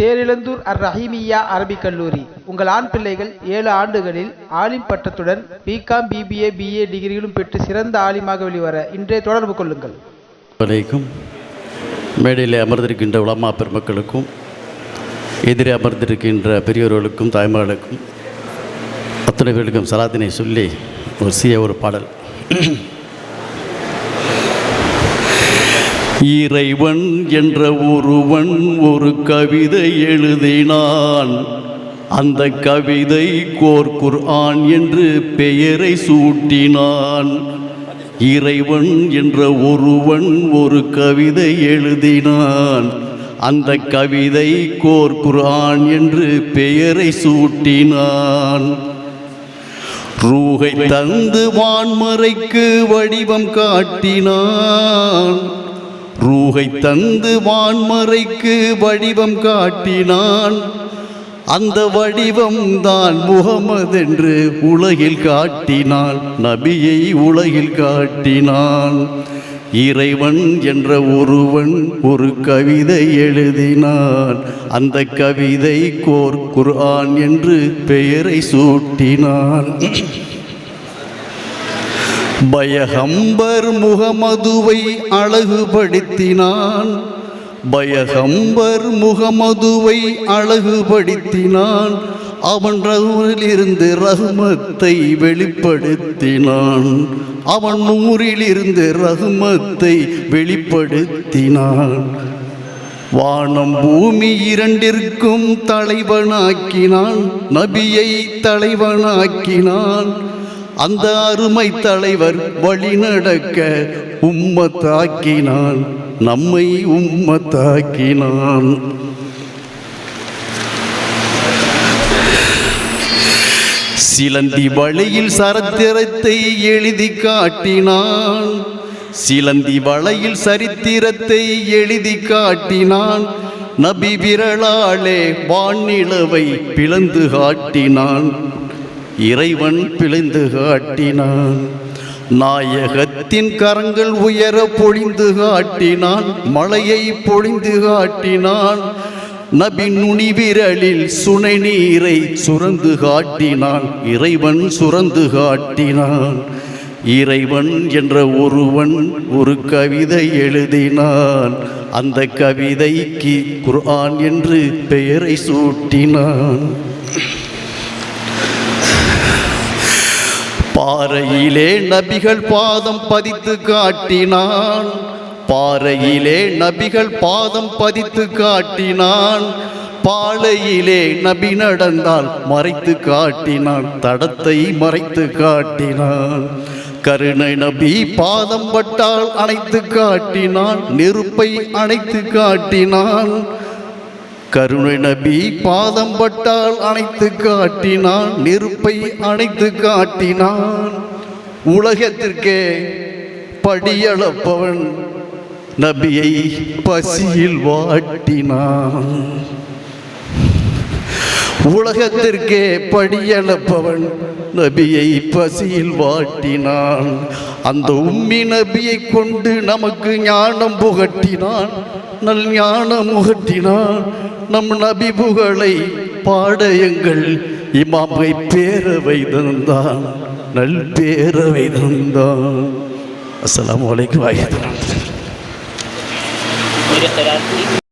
தேரிழந்தூர் அர் ரஹீமியா அரபிக் கல்லூரி. உங்கள் ஆண் பிள்ளைகள் ஏழு ஆண்டுகளில் ஆலிம் பட்டத்துடன் பிகாம் பிபிஏ பிஏ டிகிரிகளும் பெற்று சிறந்த ஆலிமாக வெளிவர இன்றே தொடர்பு கொள்ளுங்கள். வலைக்கும் மேடையில் அமர்ந்திருக்கின்ற உலமா பெருமக்களுக்கும் எதிரே அமர்ந்திருக்கின்ற பெரியோர்களுக்கும் தாய்மார்களுக்கும் அத்தனை பேருக்கும் சலாத்தினை சொல்லி ஒரு சிறிய ஒரு பாடல். இறைவன் என்ற ஒருவன் ஒரு கவிதை எழுதினான். அந்த கவிதை கோர்குர் குர்ஆன் என்று பெயரை சூட்டினான். இறைவன் என்ற ஒருவன் ஒரு கவிதை எழுதினான். அந்த கவிதை கோர் ஆண் என்று பெயரை சூட்டினான். ரூகை தந்து வான்மறைக்கு வடிவம் காட்டினான். ரூகை தந்து வான்மறைக்கு வடிவம் காட்டினான். அந்த வடிவம் தான் முகமதென்று உலகில் காட்டினான் நபியை உலகில் காட்டினான். இறைவன் என்ற ஒருவன் ஒரு கவிதை எழுதினான். அந்த கவிதை கோர் குர்ஆன் என்று பெயரை சூட்டினான். பயகம்பர் முகமதுவை அழகுபடுத்தினான். பயகம்பர் முகமதுவை அழகுபடுத்தினான். அவன் ரகுவிலிருந்து ரகுமத்தை வெளிப்படுத்தினான். அவன் நூறிலிருந்து ரகுமத்தை வெளிப்படுத்தினான். வானம் பூமி இரண்டிற்கும் தலைவனாக்கினான். நபியை தலைவனாக்கினான். அந்த அருமை தலைவர் வழிநடக்க உம்மத்தாக்கினான். நம்மை உம்மத்தாக்கினான். சிலந்தி வழியில் சரித்திரத்தை எழுதி காட்டினான். சிலந்தி வளையில் சரித்திரத்தை எழுதி காட்டினான். நபி விரலாலே வானிலவை பிளந்து காட்டினான். இறைவன் பிழைந்து காட்டினான். நாயகத்தின் கரங்கள் உயர பொழிந்து காட்டினான். மலையை பொழிந்து காட்டினான். நபி நுனி விரலில் சுனை நீரை சுரந்து காட்டினான். இறைவன் சுரந்து காட்டினான். இறைவன் என்ற ஒருவன் ஒரு கவிதை எழுதினான். அந்த கவிதைக்கு குர்ஆன் என்று பெயரை சூட்டினான். பாறையிலே நபிகள் பாதம் பதித்து காட்டினான். பாறையிலே நபிகள் பாதம் பதித்து காட்டினான். பாலையிலே நபி நடந்தால் மறைத்து காட்டினான். தடத்தை மறைத்து காட்டினான். கருணை நபி பாதம் பட்டால் அணைத்து காட்டினான். நெருப்பை அணைத்து காட்டினான். கருணை நபி பாதம் பட்டால் அணைத்து காட்டினான் நெருப்பை அணைத்து காட்டினான். உலகத்திற்கே படியளப்பவன் நபியை பசியில் வாட்டினான். உலகத்திற்கே படியளப்பவன் நபியை பசியில் வாட்டினான். அந்த உம்மி நபியை கொண்டு நமக்கு ஞானம் புகட்டினான். நல் ஞானம் புகட்டினான் நம் நபி புகழை பாட எங்கள் இமாமை பேரவை தந்தான். நல் பேரவை தந்தான். அஸ்லாம் வலைக்கு வாய்ப்பு.